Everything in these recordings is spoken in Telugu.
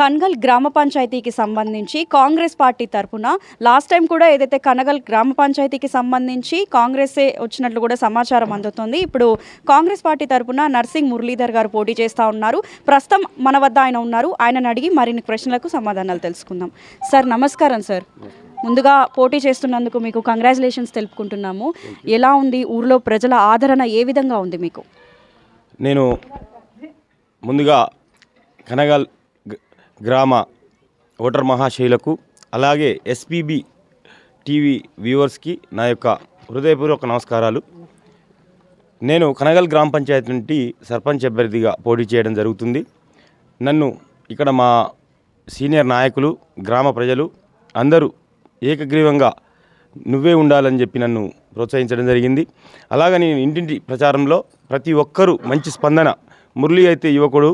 కనగల్ గ్రామ పంచాయతీకి సంబంధించి కాంగ్రెస్ పార్టీ తరపున లాస్ట్ టైం కూడా ఏదైతే కనగల్ గ్రామ పంచాయతీకి సంబంధించి కాంగ్రెసే వచ్చినట్లు కూడా సమాచారం అందుతుంది. ఇప్పుడు కాంగ్రెస్ పార్టీ తరపున నర్సింగ్ మురళీధర్ గారు పోటీ చేస్తూ ఉన్నారు. ప్రస్తుతం మన వద్ద ఆయన ఉన్నారు. ఆయనను అడిగి మరిన్ని ప్రశ్నలకు సమాధానాలు తెలుసుకుందాం. సార్ నమస్కారం సార్. ముందుగా పోటీ చేస్తున్నందుకు మీకు కంగ్రాచులేషన్స్ తెలుపుకుంటున్నాము. ఎలా ఉంది? ఊర్లో ప్రజల ఆదరణ ఏ విధంగా ఉంది మీకు? నేను ముందుగా కనగల్ గ్రామ ఓటర్ మహాశైలకు అలాగే ఎస్పీబి టీవీ వ్యూవర్స్కి నా యొక్క హృదయపూర్వక నమస్కారాలు. నేను కనగల్ గ్రామ పంచాయతీ నుండి సర్పంచ్ అభ్యర్థిగా పోటీ చేయడం జరుగుతుంది. నన్ను ఇక్కడ మా సీనియర్ నాయకులు గ్రామ ప్రజలు అందరూ ఏకగ్రీవంగా నువ్వే ఉండాలని చెప్పి నన్ను ప్రోత్సహించడం జరిగింది. అలాగే నేను ఇంటింటి ప్రచారంలో ప్రతి ఒక్కరూ మంచి స్పందన మురళి అయితే యువకుడు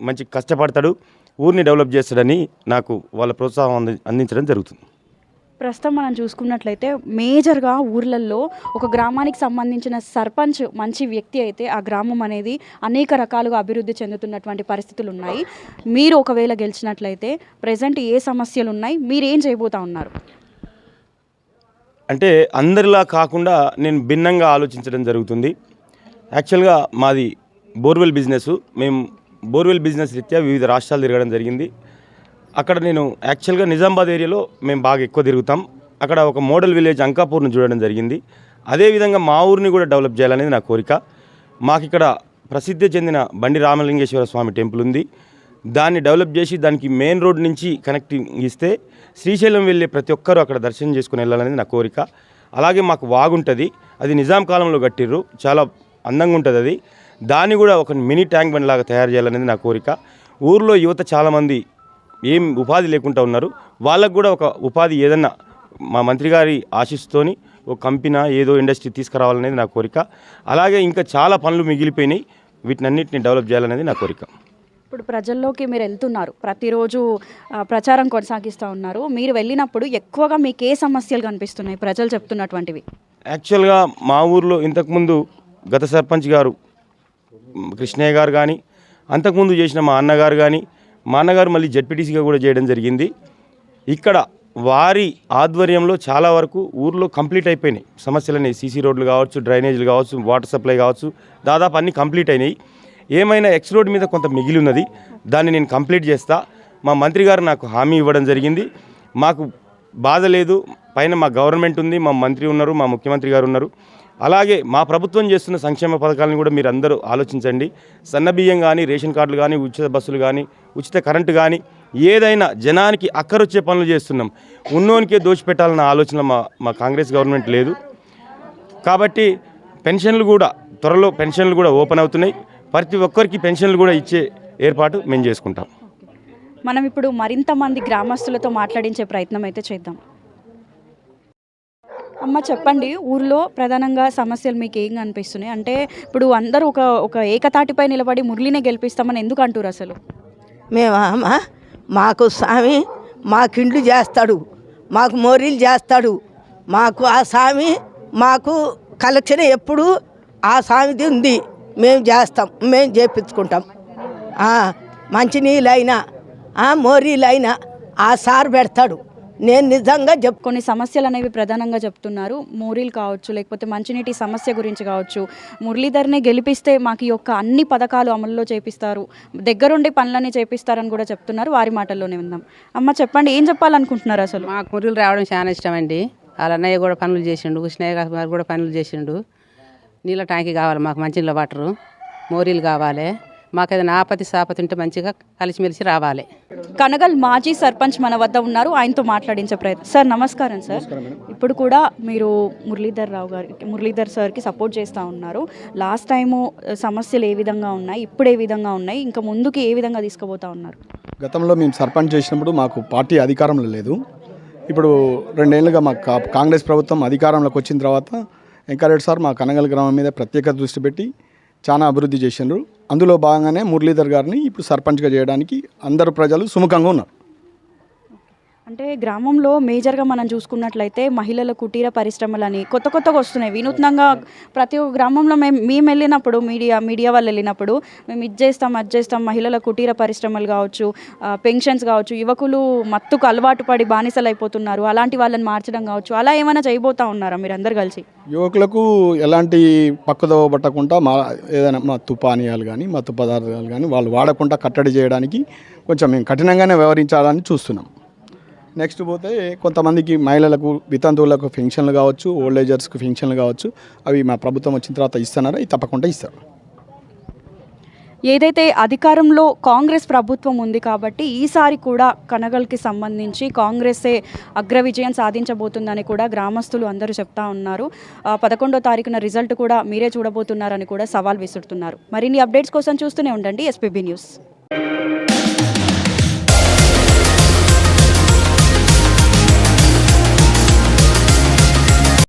మంచి కష్టపడతాడు. ఊరిని డెవలప్ చేస్తాడని నాకు వాళ్ళ ప్రోత్సాహం అంది అందించడం జరుగుతుంది. ప్రస్తుతం మనం చూసుకున్నట్లయితే మేజర్గా ఊర్లలో ఒక గ్రామానికి సంబంధించిన సర్పంచ్ మంచి వ్యక్తి అయితే ఆ గ్రామం అనేది అనేక రకాలుగా అభివృద్ధి చెందుతున్నటువంటి పరిస్థితులు ఉన్నాయి. మీరు ఒకవేళ గెలిచినట్లయితే ప్రజెంట్ ఏ సమస్యలు ఉన్నాయి మీరు ఏం చేయబోతా ఉన్నారు? అంటే అందరిలా కాకుండా నేను భిన్నంగా ఆలోచించడం జరుగుతుంది. యాక్చువల్గా మాది బోర్వెల్ బిజినెస్. మేము బోర్వెల్ బిజినెస్ రీత్యా వివిధ రాష్ట్రాలు తిరగడం జరిగింది. అక్కడ నేను యాక్చువల్గా నిజామాబాద్ ఏరియాలో మేము బాగా ఎక్కువ తిరుగుతాం. అక్కడ ఒక మోడల్ విలేజ్ అంకాపూర్ను చూడడం జరిగింది. అదేవిధంగా మా ఊరిని కూడా డెవలప్ చేయాలనేది నా కోరిక. మాకు ఇక్కడ ప్రసిద్ధి చెందిన బండి రామలింగేశ్వర స్వామి టెంపుల్ ఉంది. దాన్ని డెవలప్ చేసి దానికి మెయిన్ రోడ్ నుంచి కనెక్టింగ్ ఇస్తే శ్రీశైలం వెళ్ళే ప్రతి ఒక్కరూ అక్కడ దర్శనం చేసుకుని వెళ్ళాలనేది నా కోరిక. అలాగే మాకు వాగుంటుంది. అది నిజాం కాలంలో కట్టిర్రు. చాలా అందంగా ఉంటుంది అది దాన్ని కూడా ఒక మినీ ట్యాంక్ బండ్ లాగా తయారు చేయాలనేది నా కోరిక. ఊర్లో యువత చాలామంది ఏం ఉపాధి లేకుండా ఉన్నారు. వాళ్ళకు కూడా ఒక ఉపాధి ఏదన్నా మా మంత్రి గారి ఆశిస్తోని ఒక కంపెనీ ఏదో ఇండస్ట్రీ తీసుకురావాలనేది నా కోరిక. అలాగే ఇంకా చాలా పనులు మిగిలిపోయినాయి. వీటినన్నిటిని డెవలప్ చేయాలనేది నా కోరిక. ఇప్పుడు ప్రజల్లోకి మీరు వెళ్తున్నారు. ప్రతిరోజు ప్రచారం కొనసాగిస్తూ ఉన్నారు. మీరు వెళ్ళినప్పుడు ఎక్కువగా మీకు ఏ సమస్యలు కనిపిస్తున్నాయి? ప్రజలు చెప్తున్నటువంటివి. యాక్చువల్గా మా ఊర్లో ఇంతకుముందు గత సర్పంచ్ గారు కృష్ణయ్య గారు కానీ అంతకుముందు చేసిన మా అన్నగారు కానీ మా అన్నగారు మళ్ళీ జడ్పీటీసీగా కూడా చేయడం జరిగింది. ఇక్కడ వారి ఆధ్వర్యంలో చాలా వరకు ఊర్లో కంప్లీట్ అయిపోయినాయి. సమస్యలన్నీ సీసీ రోడ్లు కావచ్చు డ్రైనేజీలు కావచ్చు వాటర్ సప్లై కావచ్చు దాదాపు అన్నీ కంప్లీట్ అయినాయి. ఏమైనా ఎక్స్ రోడ్ మీద కొంత మిగిలి ఉన్నది దాన్ని నేను కంప్లీట్ చేస్తా. మా మంత్రి గారు నాకు హామీ ఇవ్వడం జరిగింది. మాకు బాధ లేదు పైన మా గవర్నమెంట్ ఉంది మా మంత్రి ఉన్నారు మా ముఖ్యమంత్రి గారు ఉన్నారు. అలాగే మా ప్రభుత్వం చేస్తున్న సంక్షేమ పథకాలను కూడా మీరు అందరూ ఆలోచించండి. సన్న బియ్యం కానీ రేషన్ కార్డులు కానీ ఉచిత బస్సులు కానీ ఉచిత కరెంటు కానీ ఏదైనా జనానికి అక్కరొచ్చే పనులు చేస్తున్నాం. ఉన్నోనికే దోచిపెట్టాలన్న ఆలోచన మా మా కాంగ్రెస్ గవర్నమెంట్ లేదు. కాబట్టి పెన్షన్లు కూడా త్వరలో పెన్షన్లు కూడా ఓపెన్ అవుతున్నాయి. ప్రతి ఒక్కరికి పెన్షన్లు కూడా ఇచ్చే ఏర్పాటు మేము చేసుకుంటాం. మనం ఇప్పుడు మరింత మంది గ్రామస్తులతో మాట్లాడించే ప్రయత్నం అయితే చేద్దాం. అమ్మ చెప్పండి. ఊర్లో ప్రధానంగా సమస్యలు మీకు ఏం కనిపిస్తున్నాయి? అంటే ఇప్పుడు అందరూ ఒక ఒక ఏకతాటిపై నిలబడి మురళినే గెలిపిస్తామని ఎందుకు అంటారు అసలు? మేమా? అమ్మ మాకు స్వామి మాకు ఇండ్లు చేస్తాడు. మాకు మోరీలు చేస్తాడు. మాకు ఆ స్వామి మాకు కలెక్షన్ ఎప్పుడు ఆ స్వామిది ఉంది. మేము చేస్తాం మేము చేపించుకుంటాం. మంచినీళ్ళైనా మంచినీళ్ళు అయినా మోరీలు అయినా ఆ సార్ పెడతాడు. నేను నిజంగా చెప్ కొన్ని సమస్యలు అనేవి ప్రధానంగా చెప్తున్నారు. మోరీలు కావచ్చు లేకపోతే మంచినీటి సమస్య గురించి కావచ్చు. మురళీధర్నే గెలిపిస్తే మాకు ఈ యొక్క అన్ని పథకాలు అమల్లో చేపిస్తారు. దగ్గరుండి పనులన్నీ చేపిస్తారని కూడా చెప్తున్నారు. వారి మాటల్లోనే విందాం. అమ్మ చెప్పండి ఏం చెప్పాలనుకుంటున్నారు అసలు? మాకు మురుగులు రావడం చాలా ఇష్టం అండి వాళ్ళ అన్నయ్య కూడా పనులు చేసిండు కృష్ణయ్య గారు కూడా పనులు చేసిండు. నీళ్ళ ట్యాంకి కావాలి మాకు మంచినీళ్ళ వాటరు. మోరీలు కావాలి. మాకు ఏదైనా ఆపతి సాపతి ఉంటే మంచిగా కలిసిమెలిసి రావాలి. కనగల్ మాజీ సర్పంచ్ మన వద్ద ఉన్నారు. ఆయనతో మాట్లాడించే ప్రయత్నం. సార్ నమస్కారం సార్. ఇప్పుడు కూడా మీరు మురళీధర్ రావు గారికి మురళీధర్ సార్కి సపోర్ట్ చేస్తూ ఉన్నారు. లాస్ట్ టైము సమస్యలు ఏ విధంగా ఉన్నాయి? ఇప్పుడు ఏ విధంగా ఉన్నాయి? ఇంకా ముందుకు ఏ విధంగా తీసుకుపోతా ఉన్నారు? గతంలో మేము సర్పంచ్ చేసినప్పుడు మాకు పార్టీ అధికారంలో లేదు. ఇప్పుడు రెండేళ్ళుగా మా కా- కాంగ్రెస్ ప్రభుత్వం అధికారంలోకి వచ్చిన తర్వాత వెంకరెడ్డి సార్ మా కనగల్ గ్రామం మీద ప్రత్యేక దృష్టి పెట్టి చాలా అభివృద్ధి చేసిండ్రు. అందులో భాగంగానే మురళీధర్ గారిని ఇప్పుడు సర్పంచ్గా చేయడానికి అందరు ప్రజలు సుముఖంగా ఉన్నారు. అంటే గ్రామంలో మేజర్గా మనం చూసుకున్నట్లయితే మహిళల కుటీర పరిశ్రమలని కొత్త కొత్తగా వస్తున్నాయి. వినూత్నంగా ప్రతి ఒక్క గ్రామంలో మేము మేము వెళ్ళినప్పుడు మీడియా మీడియా వాళ్ళు వెళ్ళినప్పుడు మేము ఇది చేస్తాం అది చేస్తాం మహిళల కుటీర పరిశ్రమలు కావచ్చు పెన్షన్స్ కావచ్చు యువకులు మత్తుకు అలవాటు పడి బానిసలు అయిపోతున్నారు. అలాంటి వాళ్ళని మార్చడం కావచ్చు. అలా ఏమైనా చేయబోతా ఉన్నారా మీరు అందరు కలిసి? యువకులకు ఎలాంటి పక్కదోవ పట్టకుండా మా ఏదైనా మత్తు పానీయాలు కానీ మత్తు పదార్థాలు కానీ వాళ్ళు వాడకుండా కట్టడి చేయడానికి కొంచెం మేము కఠినంగానే వ్యవహరించాలని చూస్తున్నాం. నెక్స్ట్ పోతే కొంతమందికి మహిళలకు వితంతువులకు పెన్షన్లు కావచ్చు ఓల్డ్ ఏజర్స్కు పెన్షన్లు కావచ్చు అవి మా ప్రభుత్వం వచ్చిన తర్వాత ఇస్తున్నారా? ఇది తప్పకుండా ఇస్తారు. ఏదైతే అధికారంలో కాంగ్రెస్ ప్రభుత్వం ఉంది కాబట్టి ఈసారి కూడా కనగల్కి సంబంధించి కాంగ్రెసే అగ్ర విజయం సాధించబోతుందని కూడా గ్రామస్తులు అందరూ చెప్తా ఉన్నారు. పదకొండో తారీఖున రిజల్ట్ కూడా మీరే చూడబోతున్నారని కూడా సవాల్ విసురుతున్నారు. మరిన్ని అప్డేట్స్ కోసం చూస్తూనే ఉండండి ఎస్పీబీ న్యూస్.